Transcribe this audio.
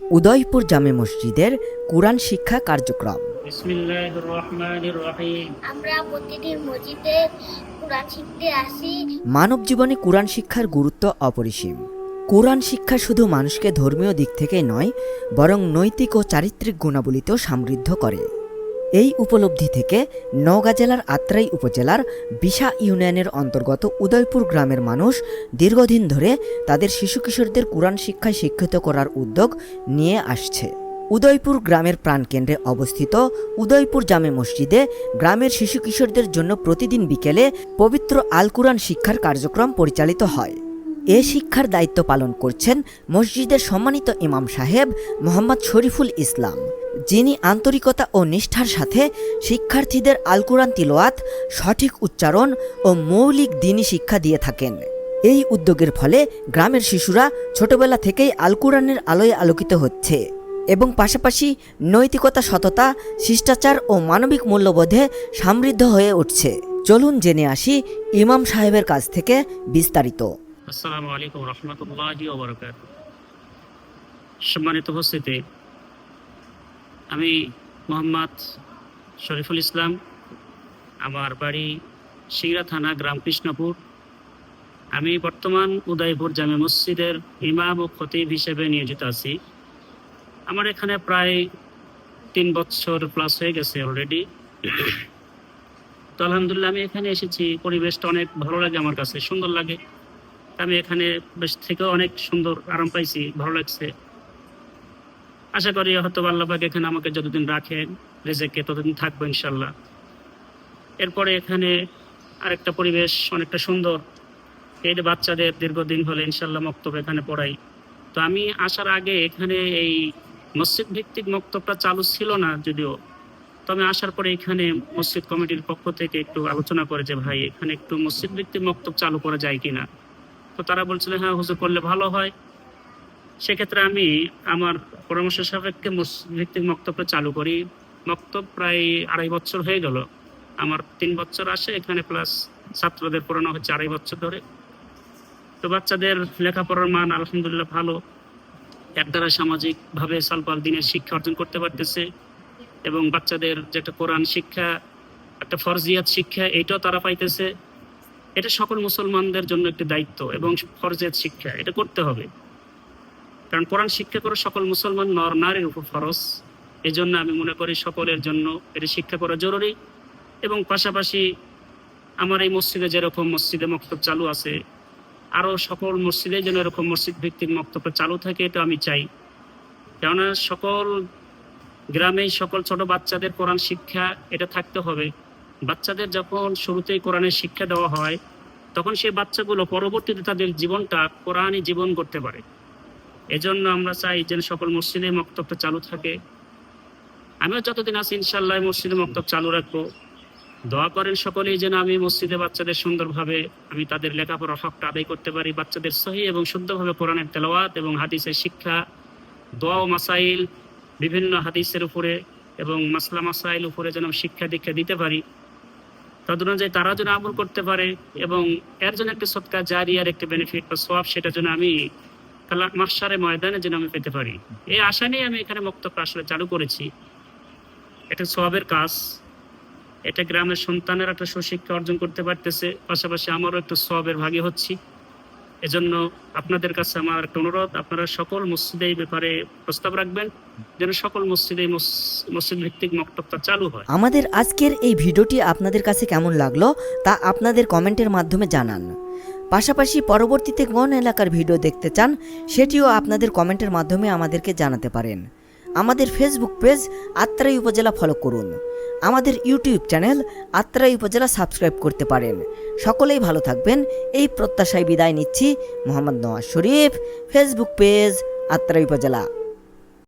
উদয়পুর জামে মসজিদের কোরআন শিক্ষা কার্যক্রম। বিসমিল্লাহির রহমানির আমরা প্রতিদিন মসজিদে কোরআন শিখতে আসি। মানব জীবনে কোরআন শিক্ষার গুরুত্ব অপরিসীম। কোরআন শিক্ষা শুধু মানুষকে ধর্মীয় দিক থেকে নয় বরং নৈতিক ও চারিত্রিক গুণাবলীতেও সমৃদ্ধ করে। এই উপলব্ধি থেকে নওগাঁ জেলার আত্রাই উপজেলার বিশা ইউনিয়নের অন্তর্গত উদয়পুর গ্রামের মানুষ দীর্ঘদিন ধরে তাদের শিশু কিশোরদের কোরআন শিক্ষায় শিক্ষিত করার উদ্যোগ নিয়ে আসছে। উদয়পুর গ্রামের প্রাণকেন্দ্রে অবস্থিত উদয়পুর জামে মসজিদে গ্রামের শিশু কিশোরদের জন্য প্রতিদিন বিকেলে পবিত্র আল কুরআন শিক্ষার কার্যক্রম পরিচালিত হয়। এ শিক্ষার দায়িত্ব পালন করছেন মসজিদের সম্মানিত ইমাম সাহেব মোহাম্মদ শরীফুল ইসলাম, যিনি আন্তরিকতা ও নিষ্ঠার সাথে শিক্ষার্থীদের আল কুরআন তিলোয়াত সঠিক উচ্চারণ ও মৌলিক দিনী শিক্ষা দিয়ে থাকেন। এই উদ্যোগের ফলে গ্রামের শিশুরা ছোটবেলা থেকেই আল কুরআনের আলোয় আলোকিত হচ্ছে এবং পাশাপাশি নৈতিকতা, সততা, শিষ্টাচার ও মানবিক মূল্যবোধে সমৃদ্ধ হয়ে উঠছে। চলুন জেনে আসি ইমাম সাহেবের কাছ থেকে বিস্তারিত। আসসালামু আলাইকুম রহমতুল্লাহি ওবরাকাত সম্মানিত উপস্থিতি, আমি মোহাম্মদ শরীফুল ইসলাম, আমার বাড়ি সিংড়া থানা, গ্রাম কৃষ্ণপুর। আমি বর্তমান উদয়পুর জামে মসজিদের ইমাম ও খতিব হিসেবে নিয়োজিত আছি। আমার এখানে প্রায় তিন বছর প্লাস হয়ে গেছে অলরেডি তো আলহামদুলিল্লাহ, আমি এখানে এসেছি। পরিবেশটা অনেক ভালো লাগে আমার কাছে, সুন্দর লাগে। আমি এখানে বেশ থেকে অনেক সুন্দর আরাম পাইছি, ভালো লাগছে। আশা করি হয়তো আল্লাহবাগ এখানে আমাকে যতদিন রাখেন, রেজেকে ততদিন থাকব ইনশাল্লাহ এরপরে এখানে আরেকটা পরিবেশ অনেকটা সুন্দর। এই বাচ্চাদের দীর্ঘদিন হলে ইনশাল্লাহ মক্তব এখানে পড়াই। তো আমি আসার আগে এখানে এই মসজিদ ভিত্তিক মক্তবটা চালু ছিল না যদিও। তবে আসার পরে এখানে মসজিদ কমিটির পক্ষ থেকে একটু আলোচনা করে যে ভাই, এখানে একটু মসজিদ ভিত্তিক মক্তব চালু করা যায় কিনা। তো তারা বলছিল হ্যাঁ হুজুর, করলে ভালো হয়। সেক্ষেত্রে আমি আমার পরামর্শ সাপেক্ষে ভিত্তিক মক্তবটা চালু করি। মক্তব প্রায় আড়াই বছর হয়ে গেল। আমার তিন বছর আসে, এখানে প্লাস ছাত্রদের পড়ানো হচ্ছে আড়াই বছর ধরে। তো বাচ্চাদের লেখাপড়ার মান আলহামদুলিল্লাহ ভালো। এর দ্বারা সামাজিকভাবে সালপাল দিনের শিক্ষা অর্জন করতে পারতেছে এবং বাচ্চাদের যেটা কোরআন শিক্ষা, একটা ফরজিয়াত শিক্ষা, এইটাও তারা পাইতেছে। এটা সকল মুসলমানদের জন্য একটি দায়িত্ব এবং ফরজিয়াত শিক্ষা, এটা করতে হবে। কারণ কোরআন শিক্ষা করা সকল মুসলমান নর, নারীর উপর ফরজ। এই জন্য আমি মনে করি সকলের জন্য এটা শিক্ষা করা জরুরি এবং পাশাপাশি আমার এই মসজিদে যেরকম মসজিদে মক্তব চালু আছে, আরও সকল মসজিদে যেন এরকম মসজিদ ভিত্তিক মক্তব্য চালু থাকে, এটা আমি চাই। কেননা সকল গ্রামে সকল ছোট বাচ্চাদের কোরআন শিক্ষা, এটা থাকতে হবে। বাচ্চাদের যখন শুরুতেই কোরআনের শিক্ষা দেওয়া হয়, তখন সেই বাচ্চাগুলো পরবর্তীতে তাদের জীবনটা কোরআনই জীবন করতে পারে। এজন্য আমরা চাই যেন সকল মসজিদে মক্তবটা চালু থাকে। আমিও যতদিন আছি ইনশাল্লাহ মসজিদে মক্তব চালু রাখব। দোয়া করেন সকলেই যেন আমি মসজিদে বাচ্চাদের সুন্দরভাবে আমি তাদের লেখাপড়ার হকটা আদায় করতে পারি, বাচ্চাদের সহি এবং শুদ্ধভাবে কোরআনের তেলাওয়াত এবং হাদিসের শিক্ষা, দোয়া ও মাসাইল, বিভিন্ন হাদিসের উপরে এবং মাসলা মাসাইল উপরে যেন শিক্ষা দীক্ষা দিতে পারি। তদ অনুযায়ী তারা যেন আমল করতে পারে এবং এর জন্য একটা সৎকা জারিয়ার একটা বেনিফিট বা সোয়াব সেটা যেন আমি মাসারে ময়দানে যেন আমি পেতে পারি। এই আশা নিয়ে আমি এখানে বক্তব্য আসলে চালু করেছি। এটা সোয়াবের কাজ। এটা গ্রামের সন্তানের একটা সুশিক্ষা অর্জন করতে পারতেছে। পাশাপাশি আমারও একটু সবের ভাগে হচ্ছি। এজন্য আপনাদের কাছে আমার একটা অনুরোধ, আপনারা সকল মসজিদে এই ব্যাপারে প্রস্তাব রাখবেন, যেন সকল মসজিদে মসজিদ ভিত্তিক মক্তবটা চালু হয়। আমাদের আজকের এই ভিডিওটি আপনাদের কাছে কেমন লাগল তা আপনাদের কমেন্টের মাধ্যমে জানান। পাশাপাশি পরবর্তীতে কোন এলাকার ভিডিও দেখতে চান, সেটিও আপনাদের কমেন্টের মাধ্যমে আমাদেরকে জানাতে পারেন। আমাদের ফেসবুক পেজ আত্রাই উপজেলা ফলো করুন। আমাদের ইউটিউব চ্যানেল আত্রাই উপজেলা সাবস্ক্রাইব করতে পারেন। সকলেই ভালো থাকবেন। এই প্রত্যাশায় বিদায় নিচ্ছি। মোহাম্মদ নওয়াজ শরীফ ফেসবুক পেজ আত্রাই উপজেলা।